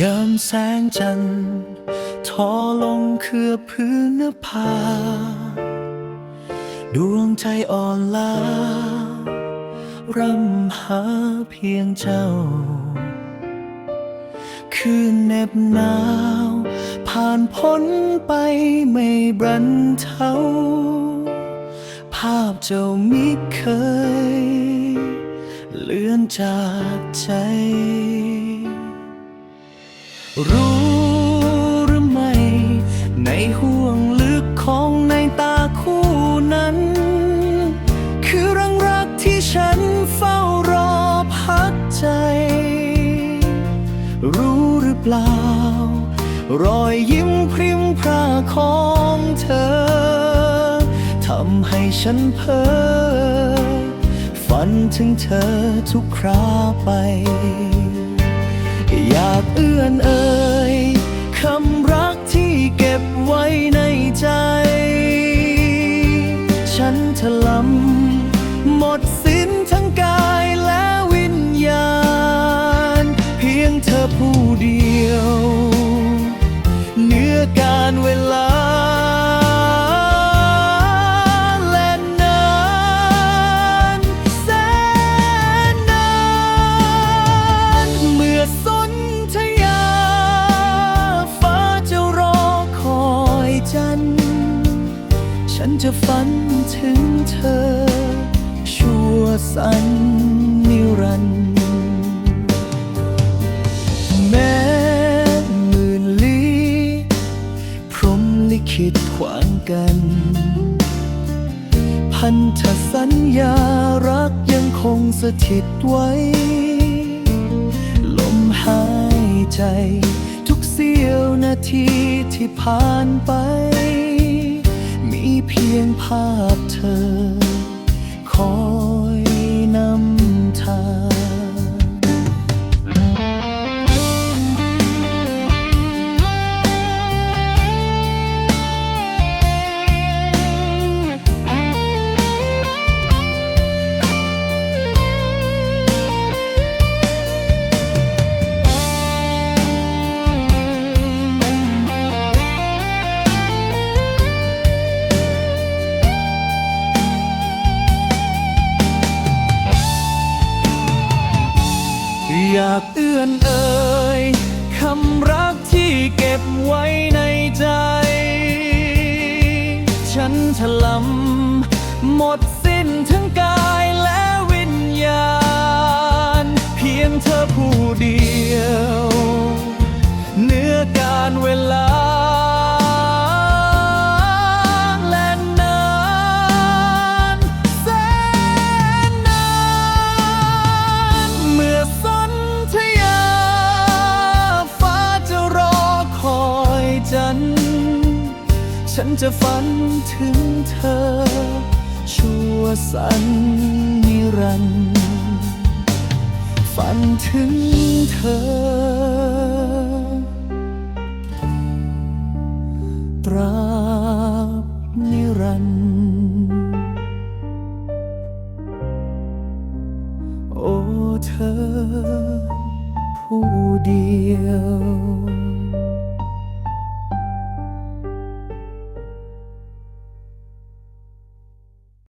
ยามแสงจันทร์ทอลงเคลือพื้นนภา ดวงใจอ่อนล้ารำหาเพียงเจ้า คืนเหน็บหนาว ผ่านพ้นไปไม่บรันเทาภาพเจ้ามิเคย เลือนจากใจ รู้หรือไม่ ในห่วงลึกของในตาคู่นั้น คือรังรักที่ฉันเฝ้ารอพักใจ รู้หรือเปล่า รอยยิ้มพริมพราของเธอทำให้ฉันเพ้อฝันถึงเธอทุกคราไป อยากเอื้อนเอ่ยคำรักที่เก็บไว้ในใจ ฉันถลำหมดสิ้นทั้งกายและวิญญาณ เพียงเธอผู้เดียว เนื้อการเวลา ฉันจะฝันถึงเธอ ชั่วสันนิรันดร์แม้หมื่นลี้พรหมลิขิตขวางกัน พันธสัญญารักยังคงสถิตไว้ ลมหายใจ ทุกเสี้ยวนาทีที่ผ่านไป พีากเอื้อนเอ่ยคำรักที่เก็บไว้ในใจ ฉันถลำหมดสิ้นทั้งกายและวิญญาณ เพียงเธอผู้เดียว ฉันจะฝันถึงเธอ ชั่วสันนิรันดร์ฝันถึงเธอ ตราบนิรันดร์โอ้เธอ ผู้เดียว